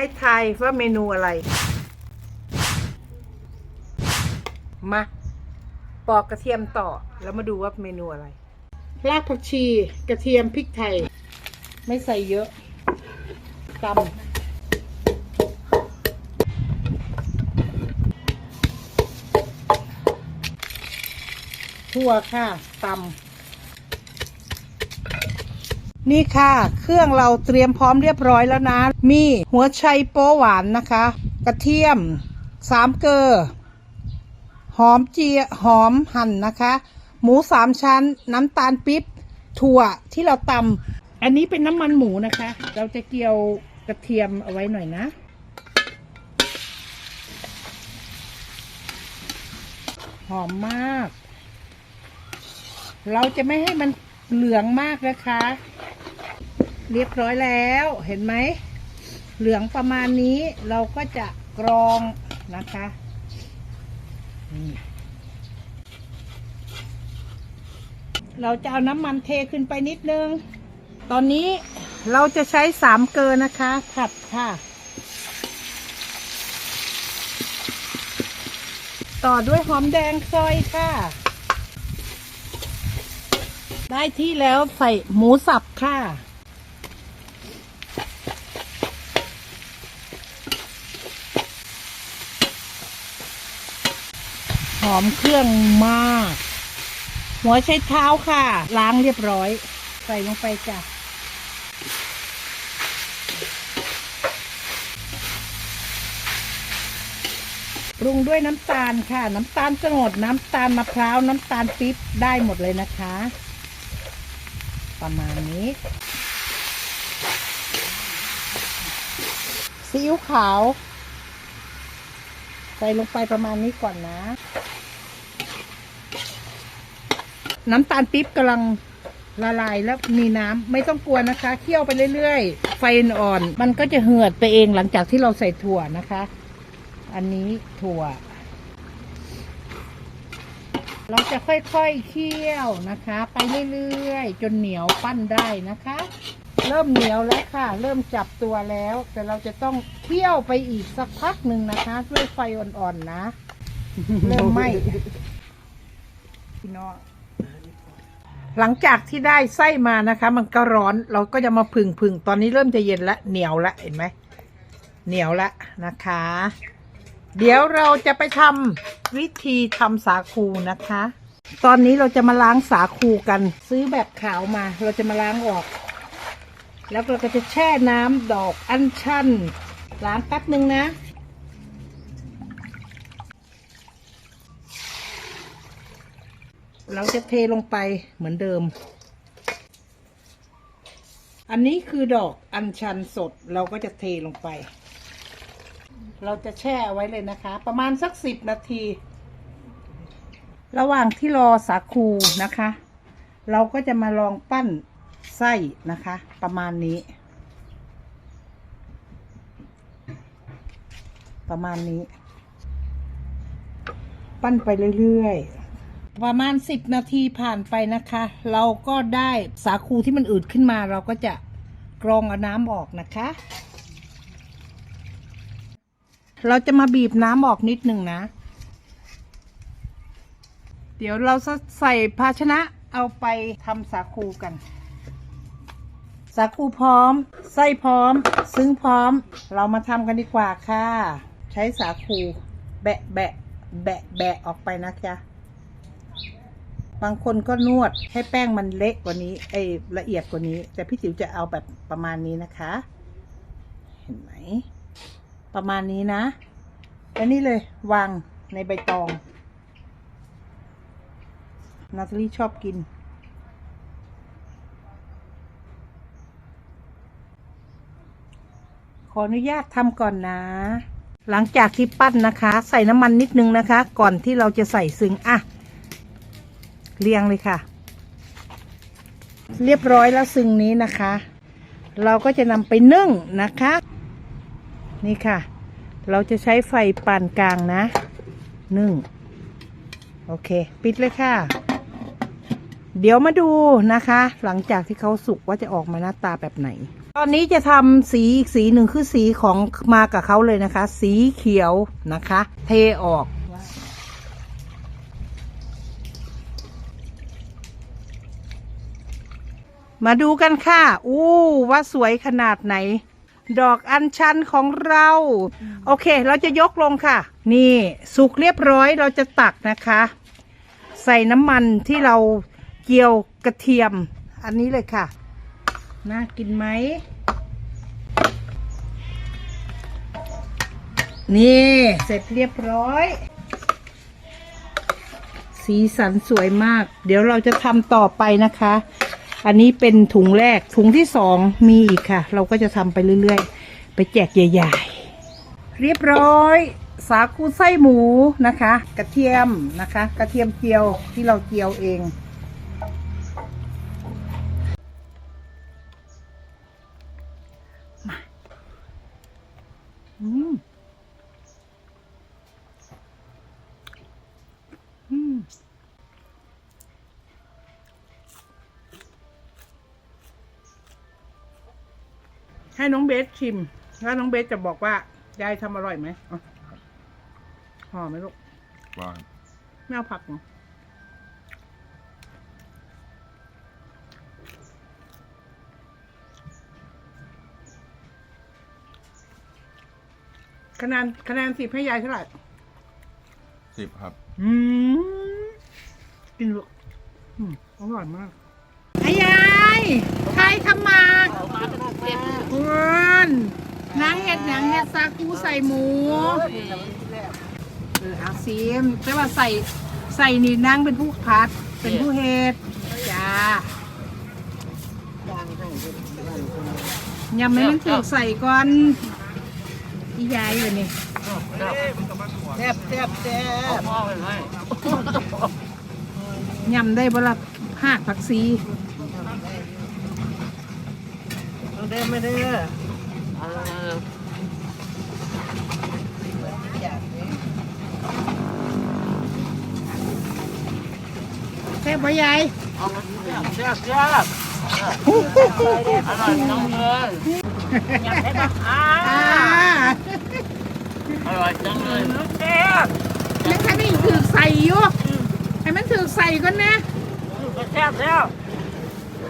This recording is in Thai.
ให้ทายว่าเมนูอะไร มาปอกกระเทียมต่อแล้วมาดูว่าเมนูอะไร รากผักชี กระเทียมพริกไทย ไม่ใส่เยอะตำทั่วค่ะตำ นี่ค่ะ เครื่องเราเตรียมพร้อมเรียบร้อยแล้วนะ มีหัวไชโป๊หวานนะคะ กระเทียมสามเกลอหอมเจียหอมหั่นนะคะ หมูสามชั้น น้ำตาลปิ๊บถั่วที่เราตำอันนี้เป็นน้ำมันหมูนะคะ เราจะเกี่ยวกระเทียมเอาไว้หน่อยนะ หอมมาก เราจะไม่ให้มันเหลืองมากนะคะ เรียบร้อยแล้วเห็นไหม เหลืองประมาณนี้เราก็จะกรองนะคะเราจะเอาน้ำมันเทขึ้นไปนิดนึง ตอนนี้เราจะใช้สามเกลือนะคะ ผัดค่ะ ต่อด้วยหอมแดงซอยค่ะ ได้ที่แล้วใส่หมูสับค่ะ อมเครื่องมาก หัวใช้เท้าค่ะ ล้างเรียบร้อย ใส่ลงไปจ้ะปรุงด้วยน้ำตาลค่ะ น้ำตาลโนดน้ำตาลมะพร้าว น้ำตาลปิ๊บได้หมดเลยนะคะ ประมาณนี้ซีอิ๊วขาว ใส่ลงไปประมาณนี้ก่อนนะ น้ำตาลปิ๊บกำลังละลายแล้วมีน้ำไม่ต้องกลัวนะคะเคี่ยวไปเรื่อยๆ ไฟอ่อนมันก็จะเหือดไปเองหลังจากที่เราใส่ถั่วนะคะ อันนี้ถั่ว เราจะค่อยๆเคี่ยวนะคะ ไปเรื่อยๆ จนเหนียวปั้นได้นะคะ เริ่มเหนียวแล้วค่ะ เริ่มจับตัวแล้ว แต่เราจะต้องเคี่ยวไปอีกสักพักหนึ่งนะคะ ด้วยไฟอ่อนๆนะเริ่มไหมพี่น้อง หลังจากที่ได้ไส้มานะคะ มันก็ร้อนเราก็จะมาผึ่งผึ่งๆตอนนี้เริ่มจะเย็นละเหนียวละเห็นไหมเหนียวละนะคะ เดี๋ยวเราจะไปทำวิธีทำสาคูนะคะ ตอนนี้เราจะมาล้างสาคูกัน ซื้อแบบขาวมา เราจะมาล้างออก แล้วเราก็จะแช่น้ำดอกอัญชันล้างแป๊บหนึ่งนะ เราจะเทลงไปเหมือนเดิม อันนี้คือดอกอัญชันสดเราก็จะเทลงไป เราจะแช่ไว้เลยนะคะ ประมาณสักสิบนาที ระหว่างที่รอสาคูนะคะ เราก็จะมาลองปั้นไส้นะคะ ประมาณนี้ ประมาณนี้ ปั้นไปเรื่อยๆ ประมาณสิบนาทีผ่านไปนะคะ เราก็ได้สาคูที่มันอืดขึ้นมา เราก็จะกรองเอาน้ำออกนะคะ เราจะมาบีบน้ำออกนิดหนึ่งนะ เดี๋ยวเราจะใส่ภาชนะเอาไปทำสาคูกัน สาคูพร้อม ไส้พร้อม ซึ้งพร้อม เรามาทำกันดีกว่าค่ะ ใช้สาคู แบะแบะแบะแบะออกไปนะจ๊ะ บางคนก็นวดให้แป้งมันเละกว่านี้ไอ้ละเอียดกว่านี้ แต่พี่จิ๋วจะเอาแบบประมาณนี้นะคะ เห็นไหม ประมาณนี้นะแล้วนี่เลยวางในใบตองนาตาลี่ชอบกิน ขออนุญาตทำก่อนนะ หลังจากที่ปั้นนะคะ ใส่น้ำมันนิดนึงนะคะ ก่อนที่เราจะใส่ซึ้งอะ เรียงเลยค่ะ เรียบร้อยแล้วซึ้งนี้นะคะ เราก็จะนำไปนึ่งนะคะ นี่ค่ะ เราจะใช้ไฟปานกลางนะ นึ่ง โอเค ปิดเลยค่ะ เดี๋ยวมาดูนะคะ หลังจากที่เขาสุกว่าจะออกมาหน้าตาแบบไหน ตอนนี้จะทำสีอีกสีหนึ่งคือสีของมากับเขาเลยนะคะ สีเขียวนะคะ เทออก มาดูกันค่ะ อู้ว่าสวยขนาดไหน ดอกอัญชันของเรา โอเค เราจะยกลงค่ะ นี่สุกเรียบร้อยเราจะตักนะคะ ใส่น้ำมันที่เราเจียวกระเทียม อันนี้เลยค่ะ น่ากินไหม นี่เสร็จเรียบร้อย สีสันสวยมาก เดี๋ยวเราจะทำต่อไปนะคะ อันนี้เป็นถุงแรก ถุงที่สองมีอีกค่ะ เราก็จะทำไปเรื่อยๆ ไปแจกใหญ่ๆ เรียบร้อย สาคูไส้หมูนะคะ กระเทียมนะคะ กระเทียมเจียวที่เราเจียวเองมาอืม น้องเบสชิม แล้วน้องเบสจะบอกว่ายายทำอร่อยไหมอะหอมไหมลูกว่าไม่เอาผักเนาะคะแนนคะแนนสิบให้ยายเท่าไหร่สิบครับ อืมกินลูกอืมอร่อยมากไอ้ยาย ใครทำมาเพื่อนนางเห็ดหนังเห็ด ซาคูใส่หมูเออเอาซีมแต่ว่าใส่ใส่นี่นางเป็นผู้พัด เป็นผู้เฮ็ดจ้ายำไม่มันถูกใส่ก่อนอียายเลยนี่แซ่บแซ่บแซ่บยำได้บ่ละหากผักซีต้องเด้อไม่เด้อ แซ่บบ่ยายแซ่บแซ่บอร่อยน้องเลยอยากให้มาอ่าอร่อยจังเลยแซ่บยังคันนี่ถือใส่อยู่ให้มันถือใส่ก่อนนะแซ่บแซ่บ